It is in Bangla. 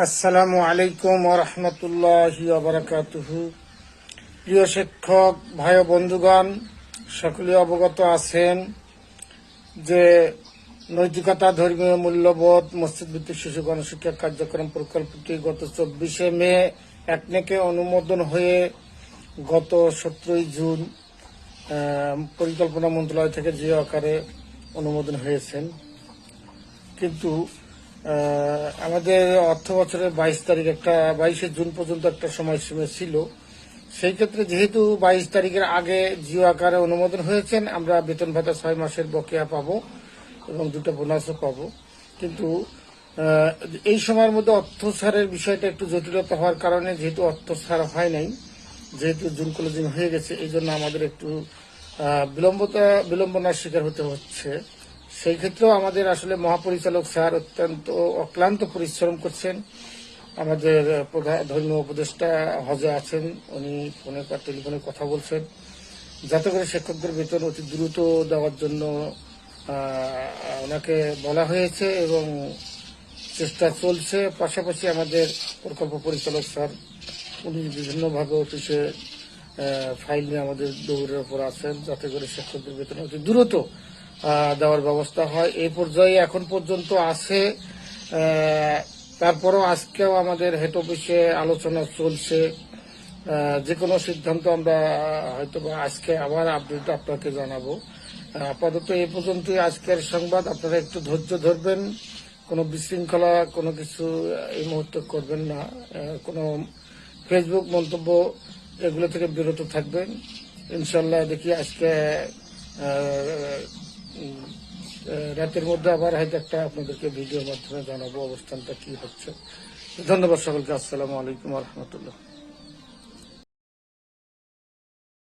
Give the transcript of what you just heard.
আসসালামু আলাইকুম রহমতুল্লাহ বারাকাতুহু। প্রিয় শিক্ষক, ভাই বন্ধুগণ সকলে অবগত আছেন যে নৈতিকতা ধর্মীয় মূল্যবোধ মসজিদ ভিত্তিক শিশু গণশিক্ষা কার্যক্রম প্রকল্পটি গত চব্বিশে মে একনেকে অনুমোদন হয়ে গত সতেরোই জুন পরিকল্পনা মন্ত্রণালয় থেকে যে আকারে অনুমোদন হয়েছেন। কিন্তু আমাদের অর্থ বছরের বাইশ তারিখ একটা, বাইশে জুন পর্যন্ত একটা সময়সীমা ছিল। সেই ক্ষেত্রে যেহেতু বাইশ তারিখের আগে জিও আকারে অনুমোদন হয়েছেন, আমরা বেতন ভাতা ছয় মাসের বকেয়া পাবো এবং দুটো বোনাসও পাবো। কিন্তু এই সময়ের মধ্যে অর্থ ছাড়ের বিষয়টা একটু জটিলতা হওয়ার কারণে যেহেতু অর্থ ছাড় হয় নাই, যেহেতু জুন ক্লোজিং হয়ে গেছে, এই জন্য আমাদের একটু বিলম্বতা, বিলম্বনার শিকার হতে হচ্ছে। সেই ক্ষেত্রেও আমাদের আসলে মহাপরিচালক স্যার অত্যন্ত অক্লান্ত পরিশ্রম করছেন। আমাদের ধর্মীয় উপদেষ্টা হজে আছেন, উনি ফোনে টেলিফোনে কথা বলছেন। যাতে করে শিক্ষকদের বেতন অতি দ্রুত দেওয়ার জন্য ওনাকে বলা হয়েছে এবং চেষ্টা চলছে। পাশাপাশি আমাদের প্রকল্প পরিচালক স্যার, উনি বিভিন্নভাবে অফিসে ফাইল নিয়ে আমাদের দৌড়ের উপর আছেন। যাতে করে শিক্ষকদের বেতন অতি দ্রুত দেওয়ার ব্যবস্থা হয়। এই পর্যায়ে এখন পর্যন্ত আছে। তারপরও আজকেও আমাদের হেড অফিসে আলোচনা চলছে। যে কোনো সিদ্ধান্ত আমরা হয়তো আজকে আবার আপডেট আপনাকে জানাব। আপাতত এই পর্যন্তই আজকের সংবাদ। আপনারা একটু ধৈর্য ধরবেন। কোনো বিশৃঙ্খলা, কোনো কিছু এই মুহূর্তে করবেন না। কোনো ফেসবুক মন্তব্য এগুলো থেকে বিরত থাকবেন। ইনশাল্লাহ দেখি আজকে রাতের মধ্যে আবার হয়তো একটা আপনাদেরকে ভিডিওর মাধ্যমে জানাব অবস্থানটা কি হচ্ছে। ধন্যবাদ সকলকে। আসসালামু আলাইকুম রহমতুল্লাহ।